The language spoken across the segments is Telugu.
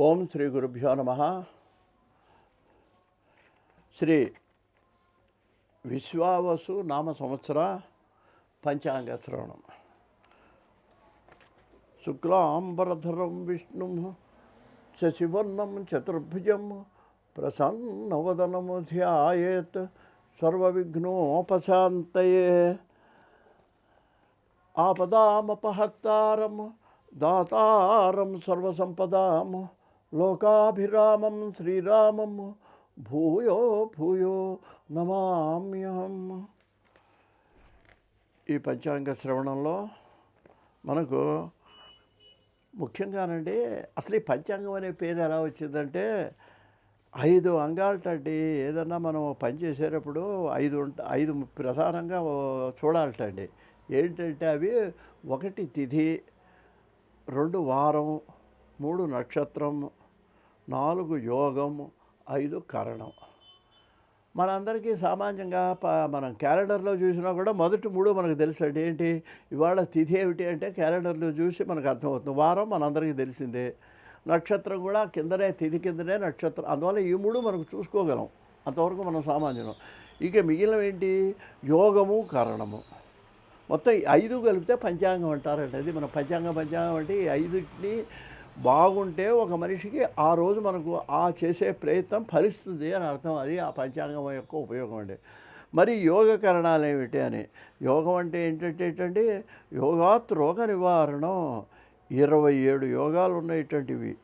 ఓం శ్రీ గురుభ్యో నమ. శ్రీ విశ్వావసు నామ సంవత్సర పంచాంగ శ్రవణం. శుక్లాంబరధరం విష్ణు శశివర్ణం చతుర్భుజం ప్రసన్నవదనము ధ్యాయేత్ సర్వవిఘ్నోపశాంతయే. ఆపదామపహర్తారం దాతారం సర్వసంపదాము లోకాభిరామం శ్రీరామం భూయో భూయో నమామ్యహం. ఈ పంచాంగ శ్రవణంలో మనకు ముఖ్యంగానండి అసలు ఈ పంచాంగం అనే పేరు ఎలా వచ్చిందంటే ఐదు అంగాలటండి. ఏదన్నా మనం పని చేసేటప్పుడు ఐదు ఉంట ఐదు ప్రధానంగా చూడాలటండి. ఏంటంటే అవి ఒకటి తిథి రెండు వారం మూడు నక్షత్రం నాలుగు యోగం ఐదు కరణం. మనందరికీ సామాన్యంగా ప మనం క్యాలెండర్లో చూసినా కూడా మొదటి మూడు మనకు తెలుసు అండి ఏంటి? ఇవాళ తిథి ఏమిటి అంటే క్యాలెండర్లో చూసి మనకు అర్థమవుతుంది. వారం మనందరికీ తెలిసిందే. నక్షత్రం కూడా కిందనే తిథి కిందనే నక్షత్రం. అందువల్ల ఈ మూడు మనకు చూసుకోగలం. అంతవరకు మనం సామాన్యం ఇక మిగిలిన ఏంటి? యోగము కరణము. మొత్తం ఐదు కలిపితే పంచాంగం అంటారండి. అది మన పంచాంగ పంచాంగం అంటే ఈ ఐదుటిని బాగుంటే ఒక మనిషికి ఆ రోజు మనకు ఆ చేసే ప్రయత్నం ఫలిస్తుంది అని అర్థం. అది ఆ పంచాంగం యొక్క ఉపయోగం అండి. మరి యోగ కరణాలు ఏమిటి అని? యోగం అంటే ఏంటంటే ఏంటంటే యోగాత్ రోగ నివారణం. ఇరవై ఏడు యోగాలు ఉన్నటువంటివి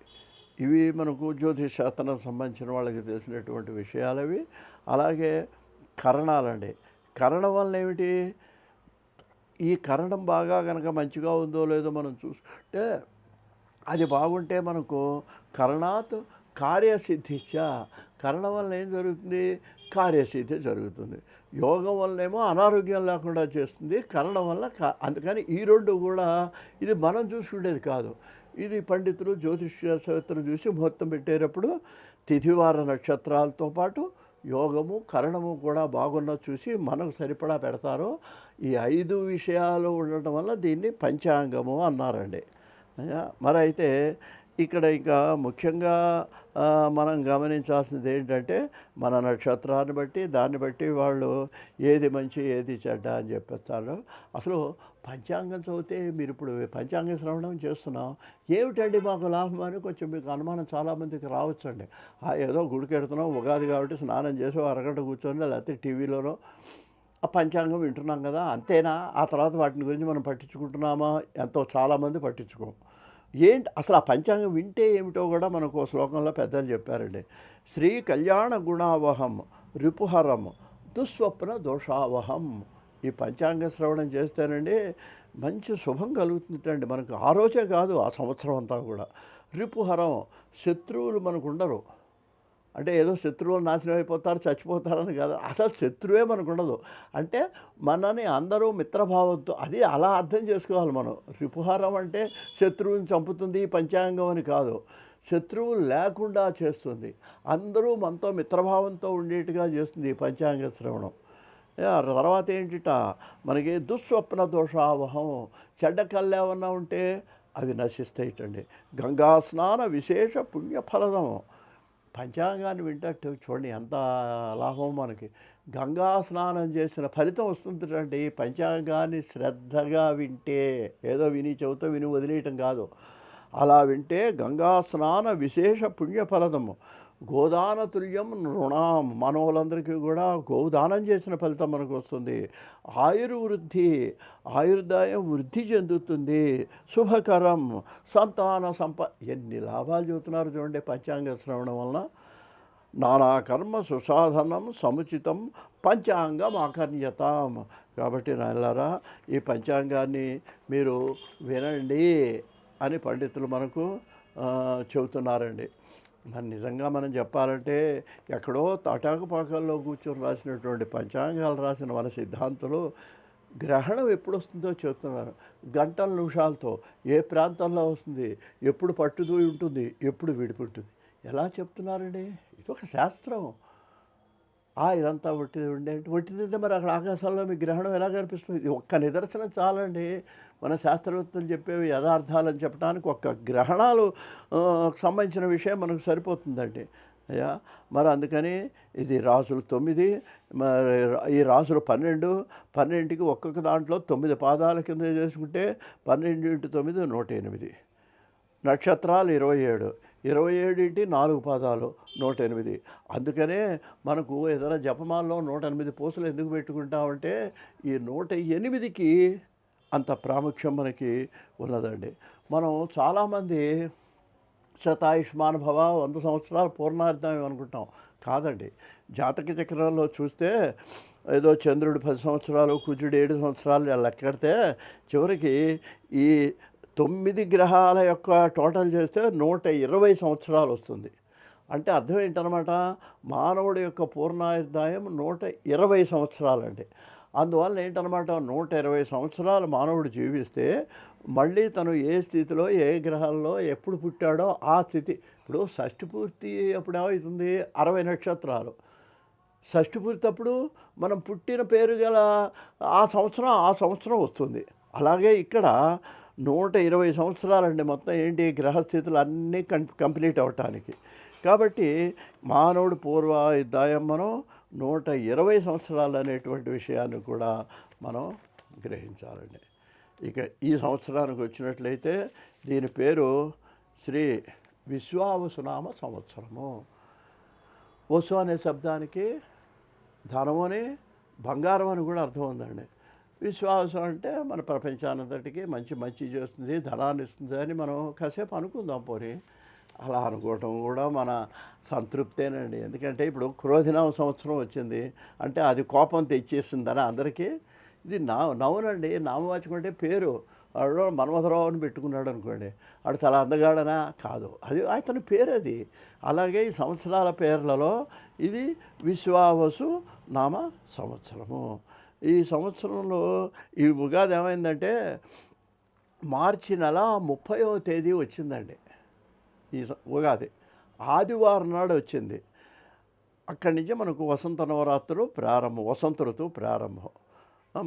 ఇవి మనకు జ్యోతిష్ శాస్త్రం సంబంధించిన వాళ్ళకి తెలిసినటువంటి విషయాలు అవి. అలాగే కరణాలండి కరణం వల్ల ఏమిటి? ఈ కరణం బాగా కనుక మంచిగా ఉందో లేదో మనం చూసుకుంటే అది బాగుంటే మనకు కరణాత్ కార్యసిద్ధిచ్చ. కరణం వల్ల ఏం జరుగుతుంది? కార్యసిద్ధి జరుగుతుంది. యోగం వల్లనేమో అనారోగ్యం లేకుండా చేస్తుంది. కరణం వల్ల కా అందుకని ఈ రెండు కూడా ఇది మనం చూసుకునేది కాదు. ఇది పండితులు జ్యోతిష్యవేత్తలు చూసి ముహూర్తం పెట్టేటప్పుడు తిథివార నక్షత్రాలతో పాటు యోగము కరణము కూడా బాగున్న చూసి మనకు సరిపడా పెడతారు. ఈ ఐదు విషయాలు ఉండటం వల్ల దీన్ని పంచాంగము అన్నారండి. మరి అయితే ఇక్కడ ఇంకా ముఖ్యంగా మనం గమనించాల్సింది ఏంటంటే మన నక్షత్రాన్ని బట్టి దాన్ని బట్టి వాళ్ళు ఏది మంచి ఏది చెడ్డ అని చెప్పేస్తారు. అసలు పంచాంగం చదివితే మీరు ఇప్పుడు పంచాంగ శ్రవణం చేస్తున్నాం. ఏమిటండి మాకు లాభం అని కొంచెం మీకు అనుమానం చాలామందికి రావచ్చండి. ఏదో గుడికెడుతున్నాం ఉగాది కాబట్టి స్నానం చేసి అరగంట కూర్చొని లేకపోతే టీవీలోనో ఆ పంచాంగం వింటున్నాం కదా అంతేనా? ఆ తర్వాత వాటిని గురించి మనం పట్టించుకుంటున్నామా? ఎంతో చాలామంది పట్టించుకోం. ఏంటి అసలు ఆ పంచాంగం వింటే ఏమిటో కూడా మనకు శ్లోకంలో పెద్దలు చెప్పారండి. శ్రీ కళ్యాణ గుణావహం రిపుహరం దుస్వప్న దోషావహం. ఈ పంచాంగ శ్రవణం చేస్తేనండి మంచి శుభం కలుగుతుందండి. మనకు ఆ రోజే కాదు ఆ సంవత్సరం అంతా కూడా. రిపుహరం శత్రువులు మనకు ఉండరు. అంటే ఏదో శత్రువులు నాశనం అయిపోతారు చచ్చిపోతారని కాదు. అసలు శత్రువే మనకు ఉండదు. అంటే మనని అందరూ మిత్రభావంతో అది అలా అర్థం చేసుకోవాలి మనం. రిపుహారం అంటే శత్రువుని చంపుతుంది పంచాంగం అని కాదు. శత్రువు లేకుండా చేస్తుంది. అందరూ మనతో మిత్రభావంతో ఉండేట్టుగా చేస్తుంది పంచాంగ శ్రవణం. తర్వాత ఏంటిట? మనకి దుస్వప్న దోషావహం చెడ్డ కళ్ళు ఏమన్నా ఉంటే అవి నశిస్తాయిటండి. గంగా స్నాన విశేష పుణ్యఫలదం పంచాంగాన్ని వింటట్టు చూడండి ఎంత లాభం మనకి. గంగా స్నానం చేసిన ఫలితం వస్తుందండి పంచాంగాన్ని శ్రద్ధగా వింటే ఏదో విని చెబుతూ విని వదిలేయటం కాదు. అలా వింటే గంగా స్నాన విశేష పుణ్యఫలదము. గోదాన తుల్యం రుణం మనవులందరికీ కూడా గోదానం చేసిన ఫలితం మనకు వస్తుంది. ఆయుర్వృద్ధి ఆయుర్దాయం వృద్ధి చెందుతుంది. శుభకరం. సంతాన సంప ఎన్ని లాభాలు చెబుతున్నారు చూడండి పంచాంగ శ్రవణం వలన. నానా కర్మ సుసాధనం సముచితం పంచాంగం ఆకర్ణ్యతాం. కాబట్టి నాయలారా ఈ పంచాంగాన్ని మీరు వినండి అని పండితులు మనకు చెబుతున్నారండి. మరి నిజంగా మనం చెప్పాలంటే ఎక్కడో తాటాకుపాకల్లో కూర్చొని రాసినటువంటి పంచాంగాలు రాసిన మన సిద్ధాంతులు గ్రహణం ఎప్పుడు వస్తుందో చెప్తున్నారు. గంటల నిమిషాలతో ఏ ప్రాంతంలో వస్తుంది ఎప్పుడు పట్టుదూయి ఉంటుంది ఎప్పుడు విడిపింటుంది ఎలా చెప్తున్నారండి? ఇది ఒక శాస్త్రం. ఆ ఇదంతా ఒట్టిది ఉండే ఒట్టిదంటే మరి అక్కడ ఆకాశంలో మీ గ్రహణం ఎలా కనిపిస్తుంది? ఇది ఒక్క నిదర్శనం చాలండి. మన శాస్త్రవేత్తలు చెప్పేవి యథార్థాలని చెప్పడానికి ఒక్క గ్రహణాలు సంబంధించిన విషయం మనకు సరిపోతుందండి. అయ్యా మరి అందుకని ఇది రాసులు తొమ్మిది మరి ఈ రాసులు పన్నెండు పన్నెండుకి ఒక్కొక్క దాంట్లో తొమ్మిది పాదాల కింద చేసుకుంటే పన్నెండు ఇంటి తొమ్మిది నూట ఎనిమిది. నక్షత్రాలు ఇరవై ఏడు ఇరవై ఏడు ఇంటి నాలుగు పాదాలు నూట ఎనిమిది. అందుకనే మనకు ఏదైనా జపమాల్లో నూట ఎనిమిది పూసలు ఎందుకు పెట్టుకుంటామంటే ఈ నూట ఎనిమిదికి అంత ప్రాముఖ్యం మనకి ఉన్నదండి. మనం చాలామంది శతాయుష్మాన్ భవ వంద సంవత్సరాలు పూర్ణార్థం అనుకుంటాం. కాదండి. జాతక చక్రంలో చూస్తే ఏదో చంద్రుడు పది సంవత్సరాలు కుజుడు ఏడు సంవత్సరాలు లెక్కడితే చివరికి ఈ తొమ్మిది గ్రహాల యొక్క టోటల్ చేస్తే నూట ఇరవై సంవత్సరాలు వస్తుంది. అంటే అర్థం ఏంటనమాట? మానవుడి యొక్క పూర్ణాయుర్దాయం నూట ఇరవై సంవత్సరాలండి. అందువల్ల ఏంటనమాట నూట ఇరవై సంవత్సరాలు మానవుడు జీవిస్తే మళ్ళీ తను ఏ స్థితిలో ఏ గ్రహాల్లో ఎప్పుడు పుట్టాడో ఆ స్థితి. ఇప్పుడు షష్ఠి పూర్తి ఎప్పుడు ఏమవుతుంది అరవై నక్షత్రాలు. షష్ఠ పూర్తి అప్పుడు మనం పుట్టిన పేరు గల ఆ సంవత్సరం ఆ సంవత్సరం వస్తుంది. అలాగే ఇక్కడ నూట ఇరవై సంవత్సరాలండి మొత్తం ఏంటి? గ్రహస్థితులు అన్నీ కం కంప్లీట్ అవ్వటానికి కాబట్టి మానవుడు పూర్వ దాయం మనం నూట ఇరవై సంవత్సరాలు అనేటువంటి విషయాన్ని కూడా మనం గ్రహించాలండి. ఇక ఈ సంవత్సరానికి వచ్చినట్లయితే దీని పేరు శ్రీ విశ్వావసునామ సంవత్సరము. వసు అనే శబ్దానికి ధనము అని బంగారం అని కూడా అర్థం ఉందండి. విశ్వాసం అంటే మన ప్రపంచానంతటికి మంచి మంచి చేస్తుంది ధనాన్ని ఇస్తుంది అని మనం కాసేపు అనుకుందాం పోనీ. అలా అనుకోవటం కూడా మన సంతృప్తేనండి. ఎందుకంటే ఇప్పుడు క్రోధినామ సంవత్సరం వచ్చింది. అంటే అది కోపం తెచ్చేసిందని అందరికీ? ఇది నా నవ్వునండి. నామవాచకం అంటే పేరు. వాడు మన్మథరావు అని పెట్టుకున్నాడు అనుకోండి. వాడు చాలా అందగాడనా కాదు. అది అతని పేరు అది అలాగే ఈ సంవత్సరాల పేర్లలో ఇది విశ్వావసు నామ సంవత్సరము. ఈ సంవత్సరంలో ఈ ఉగాది ఏమైందంటే మార్చి నెల ముప్పైవ తేదీ వచ్చిందండి. ఈ స- ఉగాది. ఆదివారం నాడు వచ్చింది. అక్కడి నుంచి మనకు వసంత నవరాత్రులు ప్రారంభం వసంత ఋతువు ప్రారంభం.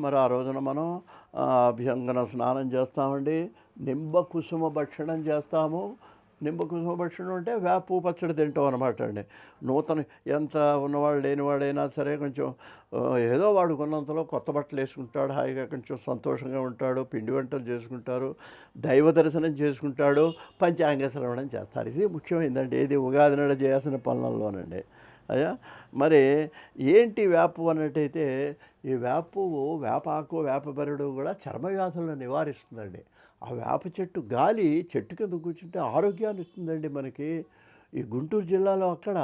మరి ఆ రోజున మనం అభ్యంగన స్నానం చేస్తామండి నింబ కుసుమ భక్షణం చేస్తాము నిమ్మకు భక్షణం అంటే వేపు పచ్చడి తింటాం అనమాట అండి. నూతన ఎంత ఉన్నవాడు లేనివాడైనా సరే కొంచెం ఏదో వాడుకున్నంతలో కొత్త బట్టలు వేసుకుంటాడు హాయిగా కొంచెం సంతోషంగా ఉంటాడు పిండి వంటలు చేసుకుంటారు దైవ దర్శనం చేసుకుంటాడు పంచాంగ శ్రవణం చేస్తారు. ఇది ముఖ్యమైందండి. ఇది ఉగాది నాడు చేయాల్సిన పనులలోనండి. అయ్యా మరి ఏంటి వేపు అన్నట్టయితే ఈ వేపు వేపాకు వేపబెరడు కూడా చర్మ వ్యాధులను నివారిస్తుందండి. ఆ వేప చెట్టు గాలి చెట్టు కింద కూర్చుంటే ఆరోగ్యాన్ని ఇస్తుందండి మనకి. ఈ గుంటూరు జిల్లాలో అక్కడ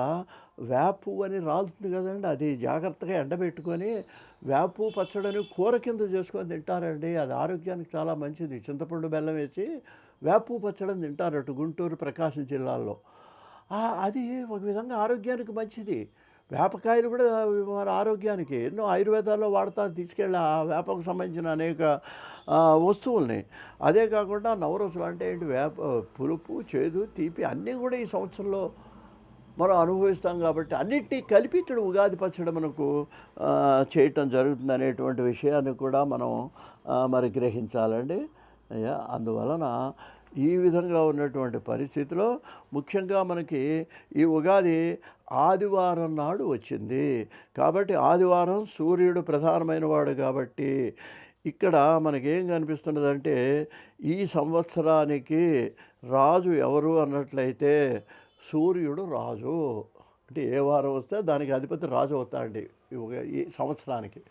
వేపు అని రాలుతుంది కదండి. అది జాగ్రత్తగా ఎండబెట్టుకొని వేపు పచ్చడని కూర కింద చేసుకొని తింటారండి. అది ఆరోగ్యానికి చాలా మంచిది. చింతపండు బెల్లం వేసి వేపు పచ్చడిని తింటారట గుంటూరు ప్రకాశం జిల్లాలో అది ఒక విధంగా ఆరోగ్యానికి మంచిది. వేపకాయలు కూడా మన ఆరోగ్యానికి ఎన్నో ఆయుర్వేదాల్లో వాడతారు తీసుకెళ్ళి ఆ వేపకు సంబంధించిన అనేక వస్తువుల్ని. అదే కాకుండా నవరసులు అంటే ఏంటి? వేప పులుపు చేదు తీపి అన్నీ కూడా ఈ సంవత్సరంలో మనం అనుభవిస్తాం కాబట్టి అన్నిటినీ కలిపి ఇక్కడ ఉగాది పచ్చడి మనకు చేయటం జరుగుతుంది అనేటువంటి విషయాన్ని కూడా మనం మరి గ్రహించాలండి. అందువలన ఈ విధంగా ఉన్నటువంటి పరిస్థితిలో ముఖ్యంగా మనకి ఈ ఉగాది ఆదివారం నాడు వచ్చింది. కాబట్టి ఆదివారం సూర్యుడు ప్రధానమైన వాడు కాబట్టి ఇక్కడ మనకేం కనిపిస్తున్నదంటే ఈ సంవత్సరానికి రాజు ఎవరు అన్నట్లయితే సూర్యుడు రాజు. అంటే ఏ వారం వస్తే దానికి అధిపతి రాజు అవుతాడండి ఈ ఉగా ఈ సంవత్సరానికి.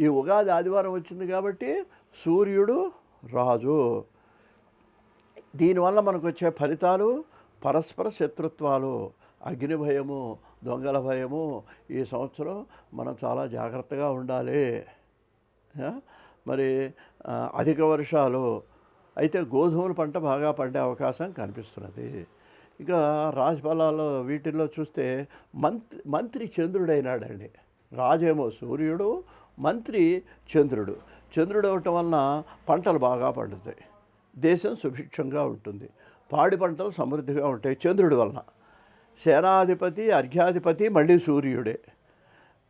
ఈ ఉగాది ఆదివారం వచ్చింది కాబట్టి సూర్యుడు రాజు. దీనివల్ల మనకు వచ్చే ఫలితాలు పరస్పర శత్రుత్వాలు. అగ్ని భయము దొంగల భయము ఈ సంవత్సరం మనం చాలా జాగ్రత్తగా ఉండాలి. మరి అధిక వర్షాలు. అయితే గోధుమల పంట బాగా పండే అవకాశం కనిపిస్తున్నది. ఇక రాజఫలాల్లో వీటిల్లో చూస్తే మంత్రి మంత్రి చంద్రుడైనాడండి. రాజేమో సూర్యుడు మంత్రి చంద్రుడు. చంద్రుడు అవటం వలన పంటలు బాగా పండుతాయి. దేశం సుభిక్షంగా ఉంటుంది. పాడి పంటలు సమృద్ధిగా ఉంటాయి చంద్రుడి వలన. సేనాధిపతి అర్ఘ్యాధిపతి మళ్ళీ సూర్యుడే.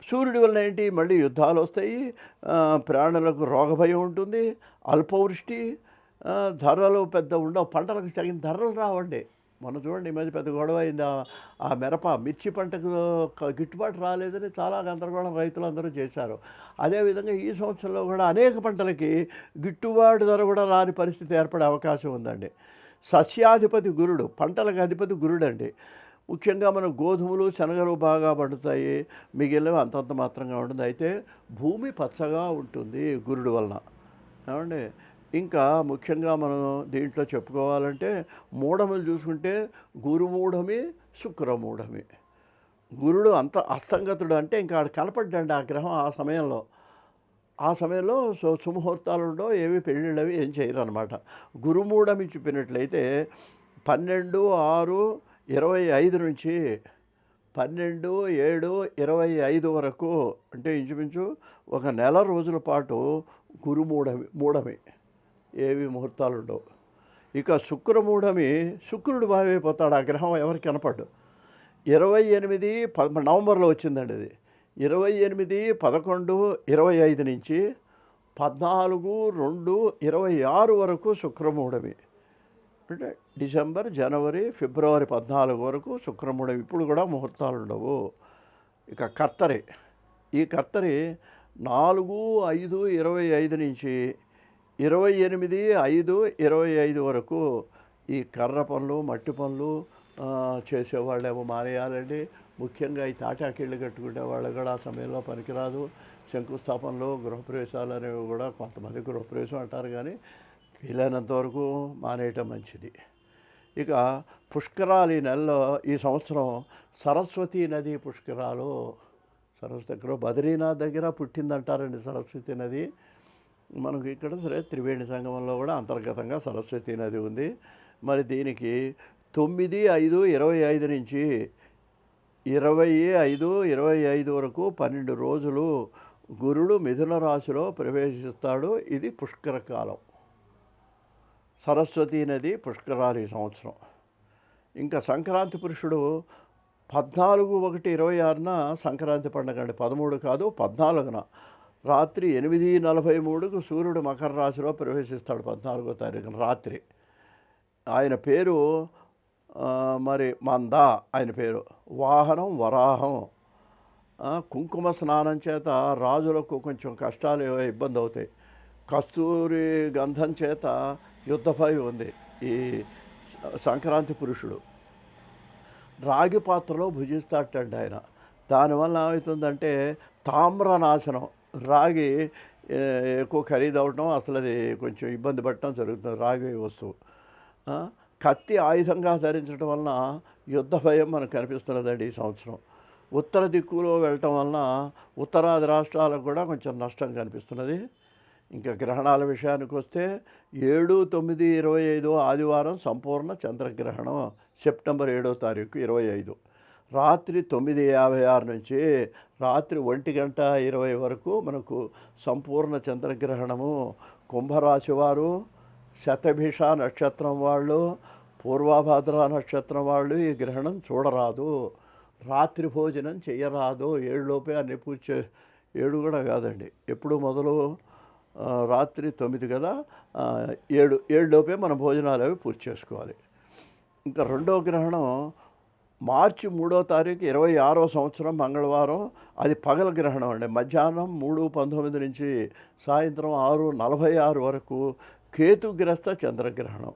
సూర్యుడి వలన ఏంటి? మళ్ళీ యుద్ధాలు వస్తాయి. ప్రాణులకు రోగభయం ఉంటుంది. అల్పవృష్టి ధరలు పెద్ద ఉండవు. పంటలకు తగిన ధరలు రావండి. మొన్న చూడండి ఈ మధ్య పెద్ద గొడవ అయింది. ఆ- ఆ మిరప మిర్చి పంటకు గిట్టుబాటు రాలేదని చాలా గందరగోళం రైతులందరూ చేశారు. అదేవిధంగా ఈ సంవత్సరంలో కూడా అనేక పంటలకి గిట్టుబాటు ధర కూడా రాని పరిస్థితి ఏర్పడే అవకాశం ఉందండి. సస్యాధిపతి గురుడు పంటలకు అధిపతి గురుడు అండి ముఖ్యంగా మన గోధుమలు శనగలు బాగా పండుతాయి. మిగిలినవి అంతంత మాత్రంగా ఉంటుంది అయితే భూమి పచ్చగా ఉంటుంది గురుడు వలన. ఏమండి? ఇంకా ముఖ్యంగా మనం దీంట్లో చెప్పుకోవాలంటే మూఢములు చూసుకుంటే గురుమూఢమి శుక్రమూఢమి. గురుడు అంత అస్తంగతుడు అంటే ఇంకా ఆడ కనపడ్డండి ఆ గ్రహం ఆ సమయంలో. ఆ సమయంలో సో సుముహూర్తాలు ఉండవు ఏవి పెళ్ళిళ్ళవి ఏం చేయరు అనమాట గురుమూఢమి చూపినట్లయితే పన్నెండు ఆరు ఇరవై ఐదు నుంచి పన్నెండు ఏడు ఇరవై ఐదు వరకు అంటే ఇంచుమించు ఒక నెల రోజుల పాటు గురుమూఢమి మూఢమి. ఏవి ముహూర్తాలు ఉండవు ఇక శుక్రమూఢమి శుక్రుడు బాగైపోతాడు ఆ గ్రహం ఎవరికి కనపడ్డు ఇరవై ఎనిమిది ప నవంబర్లో వచ్చిందండి అది. ఇరవై ఎనిమిది పదకొండు ఇరవై ఐదు నుంచి పద్నాలుగు రెండు ఇరవై ఆరు వరకు శుక్రమూఢమి. అంటే డిసెంబర్ జనవరి ఫిబ్రవరి పద్నాలుగు వరకు శుక్రమూఢమి. ఇప్పుడు కూడా ముహూర్తాలు ఉండవు ఇక కత్తరి ఈ కత్తరి నాలుగు ఐదు ఇరవై ఐదు నుంచి ఇరవై ఎనిమిది ఐదు ఇరవై ఐదు వరకు ఈ కర్ర పనులు మట్టి పనులు చేసేవాళ్ళేమో మానేయాలండి. ముఖ్యంగా ఈ తాటాకిళ్ళు కట్టుకునే వాళ్ళు కూడా ఆ సమయంలో పనికిరాదు. శంకుస్థాపనలు గృహప్రవేశాలు అనేవి కూడా కొంతమంది గృహప్రవేశం అంటారు కానీ వీలైనంత వరకు మానేయటం మంచిది. ఇక పుష్కరాలు ఈ నెలలో ఈ సంవత్సరం సరస్వతీ నది పుష్కరాలు సరస్వతి దగ్గర బద్రీనాథ్ దగ్గర పుట్టిందంటారండి సరస్వతి నది. మనకు ఇక్కడ సరే త్రివేణి సంగమంలో కూడా అంతర్గతంగా సరస్వతి నది ఉంది. మరి దీనికి తొమ్మిది ఐదు ఇరవై ఐదు నుంచి ఇరవై ఐదు ఇరవై ఐదు వరకు పన్నెండు రోజులు గురుడు మిథున రాశిలో ప్రవేశిస్తాడు. ఇది పుష్కర కాలం. సరస్వతీ నది పుష్కరాలు ఈ సంవత్సరం. ఇంకా సంక్రాంతి పురుషుడు పద్నాలుగు ఒకటి ఇరవై ఆరున సంక్రాంతి పండుగ అండి పదమూడు కాదు పద్నాలుగున రాత్రి ఎనిమిది నలభై మూడుకు సూర్యుడు మకర రాశిలో ప్రవేశిస్తాడు పద్నాలుగో తారీఖున రాత్రి. ఆయన పేరు మరి మంద ఆయన పేరు. వాహనం వరాహం. కుంకుమ స్నానం చేత రాజులకు కొంచెం కష్టాలు ఇబ్బంది అవుతాయి. కస్తూరి గంధం చేత యుద్ధభయం ఉంది ఈ సంక్రాంతి పురుషుడు. రాగి పాత్రలో భుజిస్తాటండి ఆయన. దానివల్ల ఏమవుతుందంటే తామ్రనాశనం రాగి ఎక్కువ ఖరీదు అవటం అసలు అది కొంచెం ఇబ్బంది పడటం జరుగుతుంది రాగి వస్తువు. కత్తి ఆయుధంగా ధరించడం వలన యుద్ధ భయం మనకు కనిపిస్తున్నదండి ఈ సంవత్సరం. ఉత్తర దిక్కులో వెళ్ళటం వలన ఉత్తరాది రాష్ట్రాలకు కూడా కొంచెం నష్టం కనిపిస్తున్నది. ఇంకా గ్రహణాల విషయానికి వస్తే ఏడు తొమ్మిది ఇరవై ఐదు ఆదివారం సంపూర్ణ చంద్రగ్రహణం సెప్టెంబర్ ఏడో తారీఖు ఇరవై ఐదు. రాత్రి తొమ్మిది యాభై ఆరు నుంచి రాత్రి ఒంటి గంట ఇరవై వరకు మనకు సంపూర్ణ చంద్రగ్రహణము. కుంభరాశి వారు శతభిష నక్షత్రం వాళ్ళు పూర్వభద్ర నక్షత్రం వాళ్ళు ఈ గ్రహణం చూడరాదు. రాత్రి భోజనం చేయరాదు. ఏడులోపే అన్ని పూజ ఏడు కూడా కాదండి. ఎప్పుడు మొదలు రాత్రి తొమ్మిది కదా ఏడు ఏడులోపే మన భోజనాలు అవి పూర్తి చేసుకోవాలి. ఇంకా రెండో గ్రహణం మార్చి మూడో తారీఖు ఇరవై ఆరో సంవత్సరం మంగళవారం. అది పగల గ్రహణం అండి. మధ్యాహ్నం మూడు పంతొమ్మిది నుంచి సాయంత్రం ఆరు నలభై ఆరు వరకు కేతుగ్రస్త చంద్రగ్రహణం.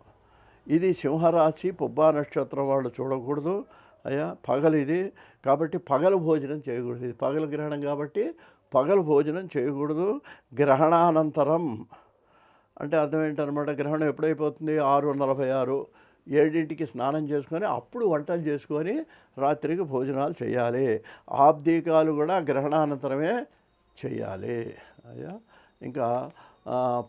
ఇది సింహరాశి పుబ్బా నక్షత్రం వాళ్ళు చూడకూడదు. అయ్యా పగలు ఇది. కాబట్టి పగలు భోజనం చేయకూడదు. ఇది పగల గ్రహణం కాబట్టి పగలు భోజనం చేయకూడదు. గ్రహణానంతరం అంటే అర్థం ఏంటనమాట? గ్రహణం ఎప్పుడైపోతుంది? ఆరు నలభై ఆరు. ఏడింటికి స్నానం చేసుకొని అప్పుడు వంటలు చేసుకొని రాత్రికి భోజనాలు చేయాలి. ఆబ్దీకాలు కూడా గ్రహణానంతరమే చేయాలి. అయ్యా. ఇంకా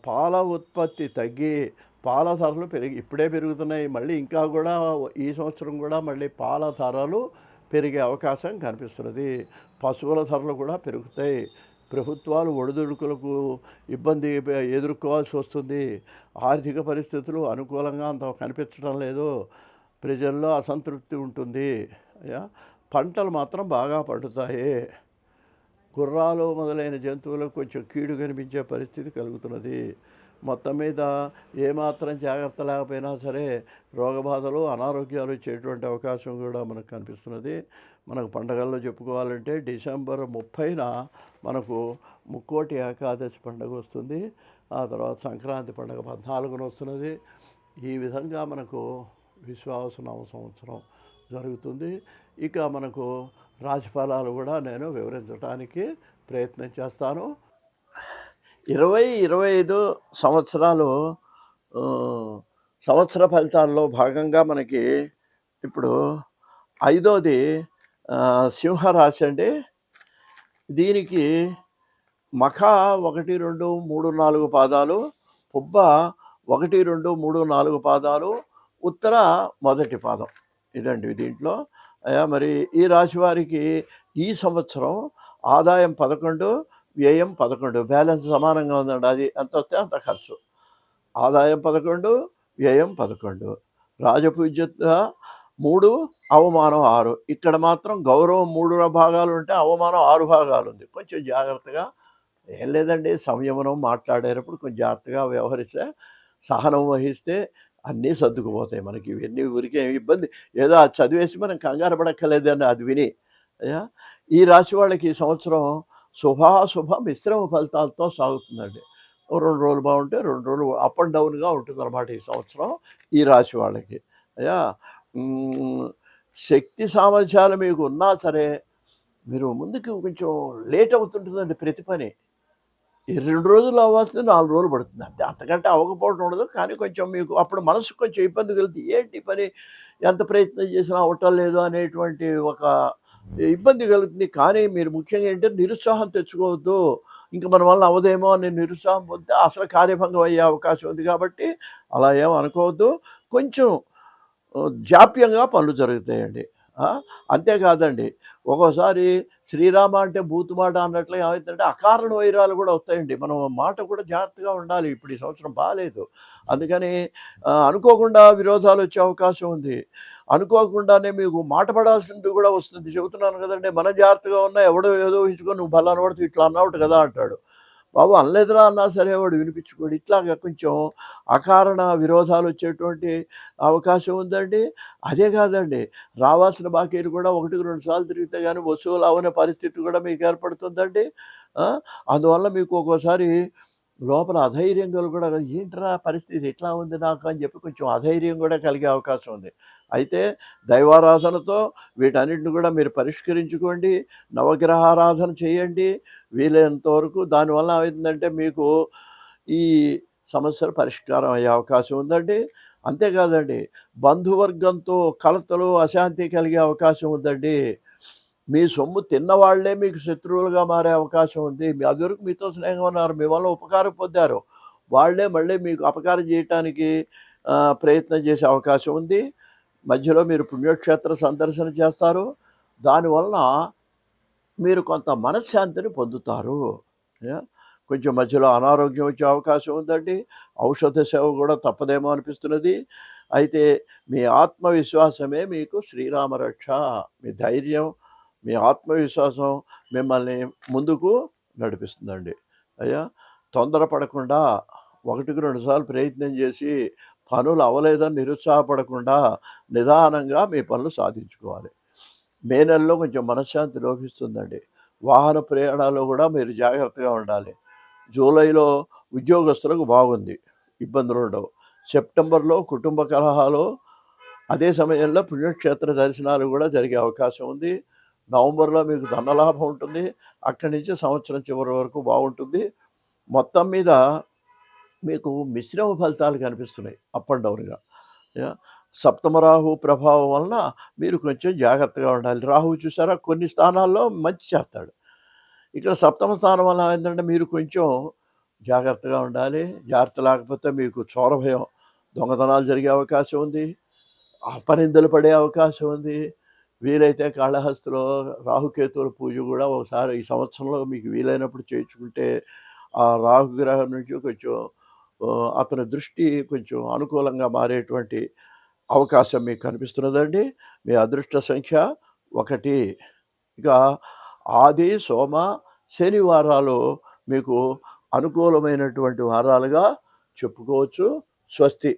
పాల ఉత్పత్తి తగ్గి పాల ధరలు పెరిగి ఇప్పుడే పెరుగుతున్నాయి. మళ్ళీ ఇంకా కూడా ఈ సంవత్సరం కూడా మళ్ళీ పాల ధరలు పెరిగే అవకాశం కనిపిస్తున్నది. పశువుల ధరలు కూడా పెరుగుతాయి. ప్రభుత్వాలు ఒడిదుడుకులకు ఇబ్బంది ఎదుర్కోవాల్సి వస్తుంది. ఆర్థిక పరిస్థితులు అనుకూలంగా అంత కనిపించడం లేదు. ప్రజల్లో అసంతృప్తి ఉంటుంది. పంటలు మాత్రం బాగా పండుతాయి. గుర్రాలు మొదలైన జంతువులకు కొంచెం కీడు కనిపించే పరిస్థితి కలుగుతున్నది. మొత్తం మీద ఏమాత్రం జాగ్రత్త లేకపోయినా సరే రోగబాధలు అనారోగ్యాలు ఇచ్చేటువంటి అవకాశం కూడా మనకు కనిపిస్తున్నది. మనకు పండగల్లో చెప్పుకోవాలంటే డిసెంబర్ ముప్పైన మనకు ముక్కోటి ఏకాదశి పండుగ వస్తుంది. ఆ తర్వాత సంక్రాంతి పండుగ పద్నాలుగున వస్తున్నది. ఈ విధంగా మనకు విశ్వాసనామ సంవత్సరం జరుగుతుంది. ఇక మనకు రాశిఫలాలు కూడా నేను వివరించడానికి ప్రయత్నం చేస్తాను. ఇరవై ఇరవై ఐదు సంవత్సరాలు సంవత్సర ఫలితాల్లో భాగంగా మనకి ఇప్పుడు ఐదోది సింహరాశి అండి. దీనికి మఖ ఒకటి రెండు మూడు నాలుగు పాదాలు పుబ్బ ఒకటి రెండు మూడు నాలుగు పాదాలు ఉత్తర మొదటి పాదం ఇదండి దీంట్లో. అయ్యా మరి ఈ రాశి వారికి ఈ సంవత్సరం ఆదాయం పదకొండు వ్యయం పదకొండు బ్యాలెన్స్ సమానంగా ఉందండి. అది ఎంత వస్తే అంత ఖర్చు. ఆదాయం పదకొండు వ్యయం పదకొండు. రాజపూజ్యత మూడు అవమానం ఆరు. ఇక్కడ మాత్రం గౌరవం మూడు భాగాలు ఉంటే అవమానం ఆరు భాగాలు ఉంది. కొంచెం జాగ్రత్తగా ఏం లేదండి సంయమనం మాట్లాడేటప్పుడు కొంచెం జాగ్రత్తగా వ్యవహరిస్తే సహనం వహిస్తే అన్నీ సర్దుకుపోతాయి మనకి. ఇవన్నీ ఊరికే ఇబ్బంది. ఏదో అది చదివేసి మనం కంగారు పడక్కర్లేదండి అది విని. అయ్యా? ఈ రాశి వాళ్ళకి ఈ సంవత్సరం శుభాశుభ మిశ్రమ ఫలితాలతో సాగుతుందండి. రెండు రోజులు బాగుంటే రెండు రోజులు అప్ అండ్ డౌన్గా ఉంటుంది అనమాట ఈ సంవత్సరం ఈ రాశి వాళ్ళకి. అయ్యా శక్తి సామర్థ్యాలు మీకు ఉన్నా సరే మీరు ముందుకు కొంచెం లేట్ అవుతుంటుందండి ప్రతి పని. ఈ రెండు రోజులు అవ్వాల్సింది నాలుగు రోజులు పడుతుంది. అంతే అంతకంటే అవ్వకపోవడం ఉండదు. కానీ కొంచెం మీకు అప్పుడు మనసుకు కొంచెం ఇబ్బంది కలుగుతుంది ఏంటి పని? ఎంత ప్రయత్నం చేసినా అవ్వటం లేదు అనేటువంటి ఒక ఇబ్బంది కలుగుతుంది. కానీ మీరు ముఖ్యంగా ఏంటంటే నిరుత్సాహం తెచ్చుకోవద్దు. ఇంకా మన వల్ల అవదేమో అని నిరుత్సాహం పొందితే అసలు కార్యభంగం అయ్యే అవకాశం ఉంది కాబట్టి అలా ఏం అనుకోవద్దు. కొంచెం జాప్యంగా పనులు జరుగుతాయండి. అంతేకాదండి. ఒక్కోసారి శ్రీరామ అంటే బూతు మాట ఏమవుతుందంటే అకారణ వైరాలు కూడా వస్తాయండి. మనం మాట కూడా జాగ్రత్తగా ఉండాలి. ఇప్పుడు ఈ సంవత్సరం బాగాలేదు అందుకని అనుకోకుండా విరోధాలు వచ్చే అవకాశం ఉంది. అనుకోకుండానే మీకు మాట పడాల్సింది కూడా వస్తుంది. చెబుతున్నాను కదండి మన జాగ్రత్తగా ఉన్నా ఎవడో ఏదో ఊహించుకొని నువ్వు బలాన్ని పడితే ఇట్లా అన్నావు కదా అంటాడు. బాబు అనలేదురా అన్నా సరే వాడు వినిపించుకోడు. ఇట్లాగా కొంచెం అకారణ విరోధాలు వచ్చేటువంటి అవకాశం ఉందండి. అదే కాదండి రావాల్సిన బాకీలు కూడా ఒకటికి రెండు సార్లు తిరిగితే కానీ వసూలు అవనే పరిస్థితి కూడా మీకు ఏర్పడుతుందండి. అందువల్ల మీకు ఒక్కోసారి లోపల అధైర్యం కూడా ఏంట్రా పరిస్థితి? ఎట్లా ఉంది నాకు అని చెప్పి కొంచెం అధైర్యం కూడా కలిగే అవకాశం ఉంది. అయితే దైవారాధనతో వీటన్నిటిని కూడా మీరు పరిష్కరించుకోండి. నవగ్రహారాధన చేయండి. వీలైనంత వరకు దానివల్ల ఏమైందంటే మీకు ఈ సమస్యలు పరిష్కారం అయ్యే అవకాశం ఉందండి. అంతేకాదండి బంధువర్గంతో కలతలు అశాంతి కలిగే అవకాశం ఉందండి. మీ సొమ్ము తిన్నవాళ్ళే మీకు శత్రువులుగా మారే అవకాశం ఉంది. మీ అదివరకు మీతో స్నేహం ఉన్నారు మీ వల్ల ఉపకారం పొందారు. వాళ్ళే మళ్ళీ మీకు అపకారం చేయటానికి ప్రయత్నం చేసే అవకాశం ఉంది. మధ్యలో మీరు పుణ్యక్షేత్ర సందర్శన చేస్తారు. దానివల్ల మీరు కొంత మనశ్శాంతిని పొందుతారు. కొంచెం మధ్యలో అనారోగ్యం వచ్చే అవకాశం ఉందండి. ఔషధ సేవ కూడా తప్పదేమో అనిపిస్తున్నది. అయితే మీ ఆత్మవిశ్వాసమే మీకు శ్రీరామరక్ష. మీ ధైర్యం మీ ఆత్మవిశ్వాసం మిమ్మల్ని ముందుకు నడిపిస్తుందండి. అయ్యా తొందరపడకుండా ఒకటికి రెండుసార్లు ప్రయత్నం చేసి పనులు అవ్వలేదని నిరుత్సాహపడకుండా నిదానంగా మీ పనులు సాధించుకోవాలి. మే నెలలో కొంచెం మనశ్శాంతి లోపిస్తుందండి. వాహన ప్రయాణాల్లో కూడా మీరు జాగ్రత్తగా ఉండాలి. జూలైలో ఉద్యోగస్తులకు బాగుంది ఇబ్బందులు ఉండవు. సెప్టెంబర్లో కుటుంబ కలహాలు అదే సమయంలో పుణ్యక్షేత్ర దర్శనాలు కూడా జరిగే అవకాశం ఉంది. నవంబర్లో మీకు ధనలాభం ఉంటుంది. అక్కడి నుంచి సంవత్సరం చివరి వరకు బాగుంటుంది. మొత్తం మీద మీకు మిశ్రమ ఫలితాలు కనిపిస్తున్నాయి అప్ అండ్ డౌన్గా సప్తమరాహు ప్రభావం వలన మీరు కొంచెం జాగ్రత్తగా ఉండాలి. రాహు చూసారా కొన్ని స్థానాల్లో మంచి చేస్తాడు. ఇక్కడ సప్తమ స్థానం వల్ల ఏంటంటే మీరు కొంచెం జాగ్రత్తగా ఉండాలి. జాగ్రత్త లేకపోతే మీకు చోరభయం దొంగతనాలు జరిగే అవకాశం ఉంది. అపనిందలు పడే అవకాశం ఉంది. వీలైతే కాళహస్తిలో రాహుకేతువుల పూజ కూడా ఒకసారి ఈ సంవత్సరంలో మీకు వీలైనప్పుడు చేయించుకుంటే ఆ రాహుగ్రహం నుంచి కొంచెం అతని దృష్టి కొంచెం అనుకూలంగా మారేటువంటి అవకాశం మీకు కనిపిస్తున్నదండి. మీ అదృష్ట సంఖ్య ఒకటి. ఇక ఆది సోమ శనివారాలు మీకు అనుకూలమైనటువంటి వారాలుగా చెప్పుకోవచ్చు. స్వస్తి.